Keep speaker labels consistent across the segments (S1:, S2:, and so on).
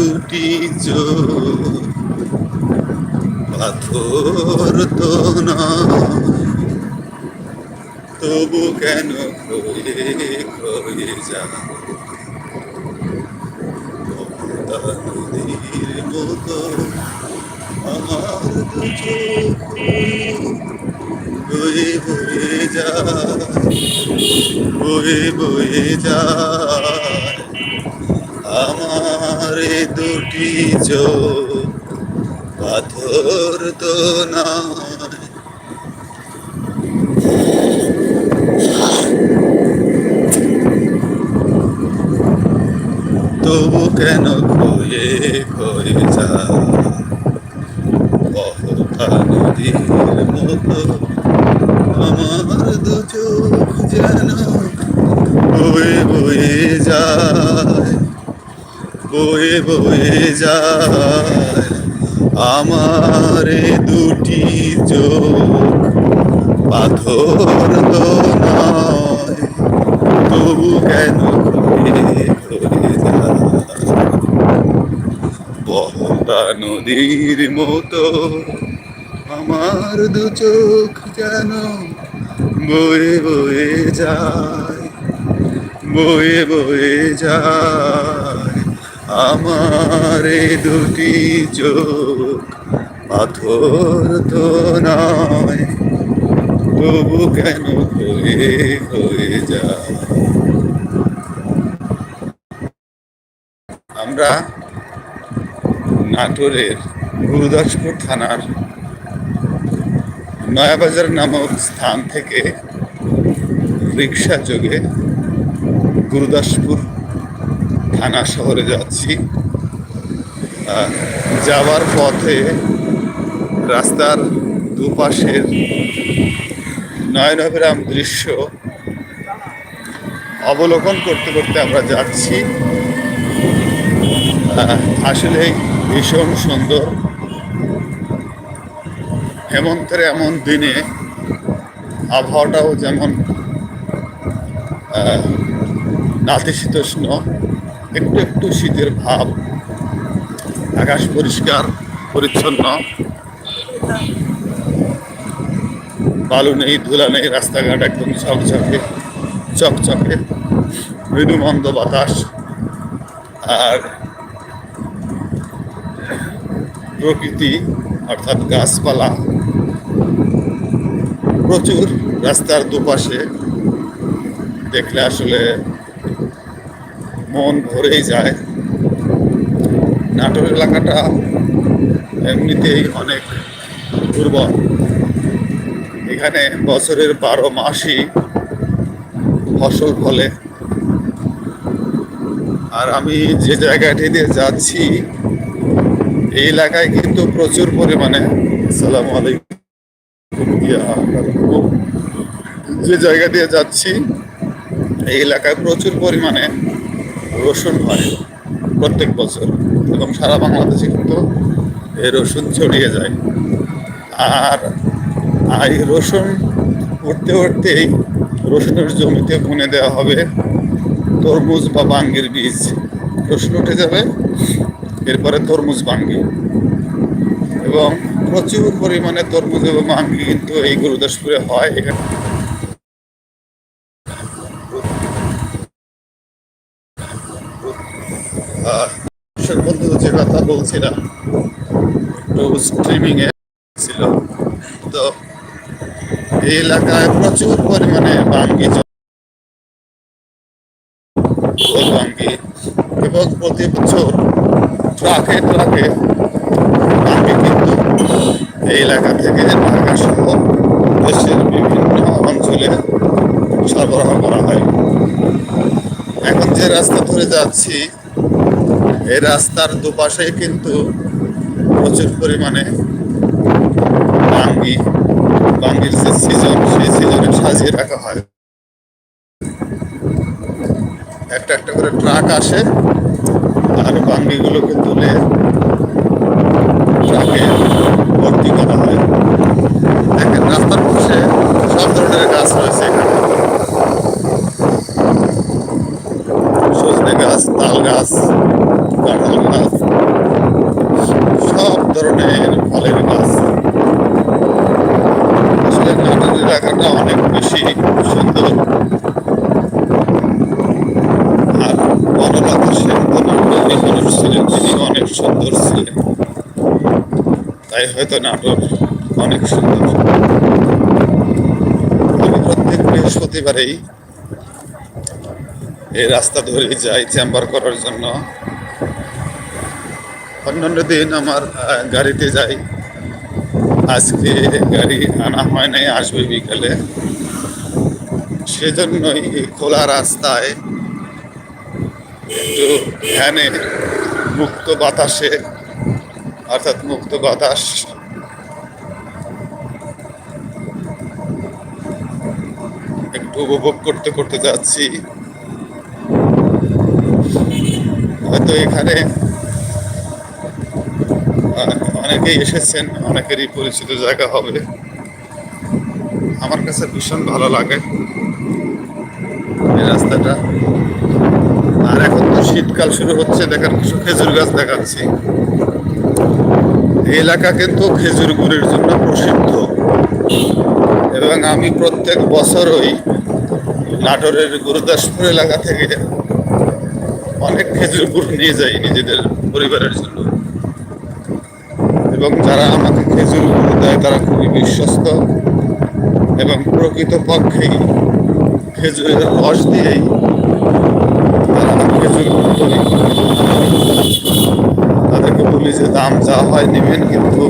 S1: দুটি চোখ। পাথর তো না তবু কেন খয়ে খয়ে যা নদীর মতো আমার বয়ে বয়ে যায়। বয়ে বয়ে যায়। আমার দুটি চোখ, পাথর তো নয়। তবু কেন খয়ে খয়ে বহতা নদীর মতো আমার দু চোখ যেন বয়ে বয়ে যায়। বয়ে বয়ে যায়। আমার দুটি চোখ পাথর তো নয়, তবু কেন বহতা নদীর মতো আমার দু চোখ যেন বয়ে বয়ে যায়, বয়ে বয়ে যায়। আমার দুটি চোখ পাথর তো নয়, তবু কেন হয়ে হয়ে যায়? আমরা নাটোরের গুরুদাসপুর থানার নয়াবাজার নামক স্থান থেকে রিক্সা যোগে গুরুদাসপুর থানা শহরে যাচ্ছি। যাওয়ার পথে রাস্তার দুপাশের নয়নগ্রাম দৃশ্য অবলোকন করতে করতে আমরা যাচ্ছি। আসলে ভীষণ সুন্দর। হেমন্তের এমন দিনে আবহাওয়াটাও যেমন নাতিশীতোষ্ণ একটু একটু শীতের ভাব। আকাশ পরিষ্কার, পরিচ্ছন্ন। বালু নেই, ধুলা নেই, রাস্তাঘাট একদম চকচকে চকচকে, মৃদুমন্দ বাতাস। আর প্রকৃতি, অর্থাৎ গাছপালা, প্রচুর রাস্তার দুপাশে। দেখলে আসলে মন ভরেই যায়। নাটোর এলাকাটা এমনিতেই অনেক দুর্বল। এখানে বছরের বারো মাসই ফসল ফলে। আর আমি যে জায়গাটি দিয়ে যাচ্ছি, এই এলাকায় কিন্তু প্রচুর পরিমাণে সালাম আলাইকুম যে জায়গা দিয়ে যাচ্ছি, এই এলাকায় প্রচুর পরিমাণে রসুন হয় প্রত্যেক বছর এবং সারা বাংলাদেশে কিন্তু এই রসুন ছড়িয়ে যায়। আর এই রসুন উঠতে উঠতেই রসুনের জমিতে বুনে দেওয়া হবে তরমুজ বা বাঙ্গির বীজ। রসুন উঠে যাবে, এরপরে তরমুজ, বাঙ্গি। এবং প্রচুর পরিমাণে তরমুজ এবং বাঙ্গি কিন্তু এই গুরুদাসপুরে হয় এখানে আর দর্শক বন্ধু যে কথা বলছিলাম একটু স্ট্রিমিং এ ছিল। তো এই এলাকায় প্রচুর পরিমাণে বাঙ্গি বাঙ্গি এবং প্রতি বছর ট্রাকে ট্রাকে বাঙ্গি কিন্তু এই এলাকা থেকে ঢাকা সহ দেশের বিভিন্ন অঞ্চলে সরবরাহ করা হয়। এখন যে রাস্তা ধরে যাচ্ছি এই রাস্তার দুপাশে কিন্তু প্রচুর পরিমাণে বাঙ্গি, বাঙ্গির যে সিজন, সেই সিজনে সাজিয়ে রাখা হয়। একটা একটা করে ট্রাক আসে, আর বাঙ্গিগুলোকে তুলে ট্রাকে ভর্তি করা হয় দেখেন রাস্তার পাশে সব ধরনের গাছ রয়েছে এখানে সজনে গাছ তাল গাছ কাঁঠাল গাছ সব ধরনের ফলের গাছ আসলে নাটোর অনেক বেশি সুন্দর। আর বনলতা ছিলেন তিনি, অনেক সুন্দর ছিলেন। তাই হয়তো নাটোর অনেক সুন্দর। আমি প্রত্যেক বৃহস্পতিবারেই এই রাস্তা ধরে যাই চেম্বার করার জন্য। অন্যান্য দিন আমার গাড়িতে যাই। আজকে গাড়ি আনা হয় নাই, আসবে বিকালে। সেজন্যই খোলা রাস্তায় একটু ধ্যানে মুক্ত বাতাসে, অর্থাৎ মুক্ত বাতাস। একটু উপভোগ করতে করতে যাচ্ছি। হয়তো এখানে অনেকেই এসেছেন, অনেকেরই পরিচিত জায়গা হবে। আমার কাছে ভীষণ ভালো লাগে এই রাস্তাটা। আর এখন তো শীতকাল শুরু হচ্ছে, দেখেন কিছু খেজুর গাছ দেখাচ্ছি। এই এলাকা কিন্তু খেজুর গুড়ের জন্য প্রসিদ্ধ। এবং আমি প্রত্যেক বছরই নাটোরের গুরুদাসপুর এলাকা থেকে অনেক খেজুর গুড় নিয়ে যাই নিজেদের পরিবারের জন্য। এবং যারা আমাকে খেজুর গুড় দেয়, তারা খুবই বিশ্বস্ত এবং প্রকৃত পক্ষেই খেজুরের রস দিয়েই তারা খেজুর গুড় তৈরি করে। তাদেরকে বলি যে, দাম যা হয় নেবেন, কিন্তু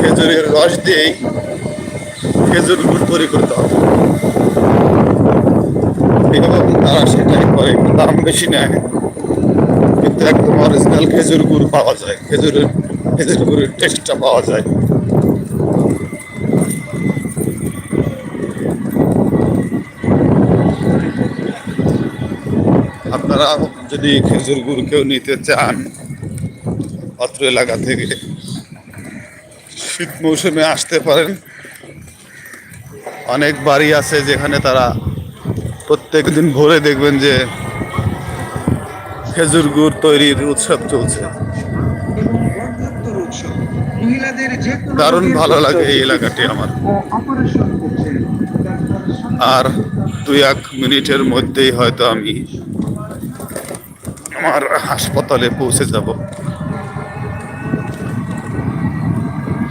S1: খেজুরের রস দিয়েই খেজুর গুড় তৈরি করতে হবে। তারা সেটাই করে দাম বেশি নেয় কিন্তু একদম অরিজিনাল খেজুর গুড় পাওয়া যায়। খেজুরের খেজুর গুড়ের টেস্টটা পাওয়া যায়। আপনারা যদি খেজুর গুড় কেউ নিতে চান অত্র এলাকা থেকে, শীত মৌসুমে আসতে পারেন। অনেক বাড়ি আছে যেখানে তারা প্রত্যেক দিন ভোরে দেখবেন যে খেজুর গুড় তৈরির উৎসব চলছে। দারুণ ভালো লাগে এই এলাকাটি আমার। আর দুই এক মিনিটের মধ্যেই হয়তো আমি আমার হাসপাতালে পৌঁছে যাব।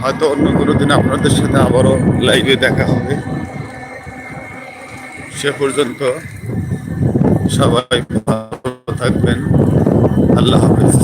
S1: হয়তো অন্য কোনো দিন আপনাদের সাথে আবারও লাইভে দেখা হবে। সে পর্যন্ত সবাই ভালো থাকবেন। আল্লাহ হাফেজ।